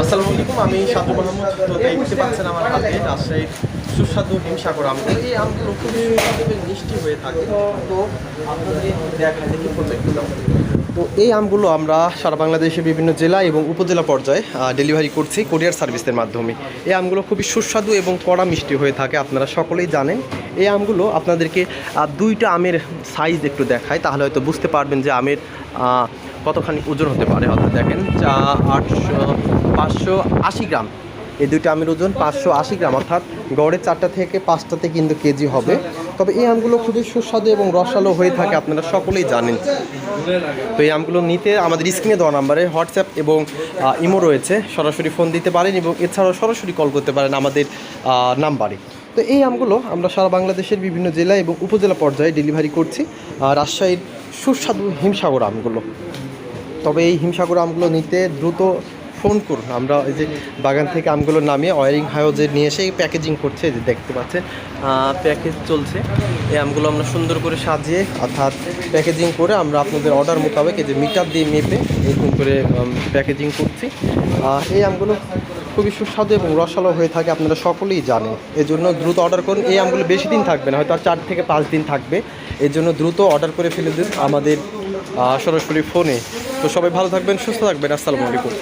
আসসালামু আলাইকুম, আমি সাদু মোহাম্মদ তো দেখতে পাচ্ছেন আমার হাতে রাজশাহীর সুস্বাদু হিমসাগর আমগুলো এই মিষ্টি হয়ে থাকে। তো আপনাদের দেখা দেখি তো এই আমগুলো আমরা সারা বাংলাদেশের বিভিন্ন জেলা এবং উপজেলা পর্যায়ে ডেলিভারি করছি কোরিয়ার সার্ভিসের মাধ্যমে। এই আমগুলো খুবই সুস্বাদু এবং কড়া মিষ্টি হয়ে থাকে, আপনারা সকলেই জানেন। এই আমগুলো আপনাদেরকে দুইটা আমের সাইজ একটু দেখায় তাহলে হয়তো বুঝতে পারবেন যে আমের কতখানি ওজন হতে পারে? অর্থাৎ দেখেন, চা আটশো, পাঁচশো আশি গ্রাম। এই দুইটা আমের ওজন পাঁচশো আশি গ্রাম। অর্থাৎ গড়ে চারটা থেকে পাঁচটাতে কিন্তু কেজি হবে। তবে এই আমগুলো খুবই সুস্বাদু এবং রসালো হয়ে থাকে, আপনারা সকলেই জানেন। তো এই আমগুলো নিতে আমাদের স্ক্রিনে দেওয়া নাম্বারে হোয়াটসঅ্যাপ এবং ইমো রয়েছে। সরাসরি ফোন দিতে পারেন এবং এছাড়াও সরাসরি কল করতে পারেন আমাদের নাম্বারে। তো এই আমগুলো আমরা সারা বাংলাদেশের বিভিন্ন জেলা এবং উপজেলা পর্যায়ে ডেলিভারি করছি রাজশাহীর সুস্বাদু হিমসাগর আমগুলো। তবে এই হিমসাগর আমগুলো নিতে দ্রুত ফোন করুন। আমরা এই যে বাগান থেকে আমগুলো নামিয়ে ওয়ারিং হাউজে নিয়ে এসে প্যাকেজিং করছে যে দেখতে পাচ্ছেন। প্যাকেজ চলছে। এই আমগুলো আমরা সুন্দর করে সাজিয়ে, অর্থাৎ প্যাকেজিং করে আমরা আপনাদের অর্ডার মোতাবেক এই যে মিটার দিয়ে মেপে এরকম করে প্যাকেজিং করছি। এই আমগুলো খুবই সুস্বাদু এবং রসালো হয়ে থাকে, আপনারা সকলেই জানেন। এই জন্য দ্রুত অর্ডার করুন। এই আমগুলো বেশি দিন থাকবে না, হয়তো আর চার থেকে পাঁচ দিন থাকবে। এর জন্য দ্রুত অর্ডার করে ফেলে দিন। আমাদের সরাসরি ফোনে। তো সবাই ভালো থাকবেন সুস্থ থাকবেন। আসসালামু আলাইকুম।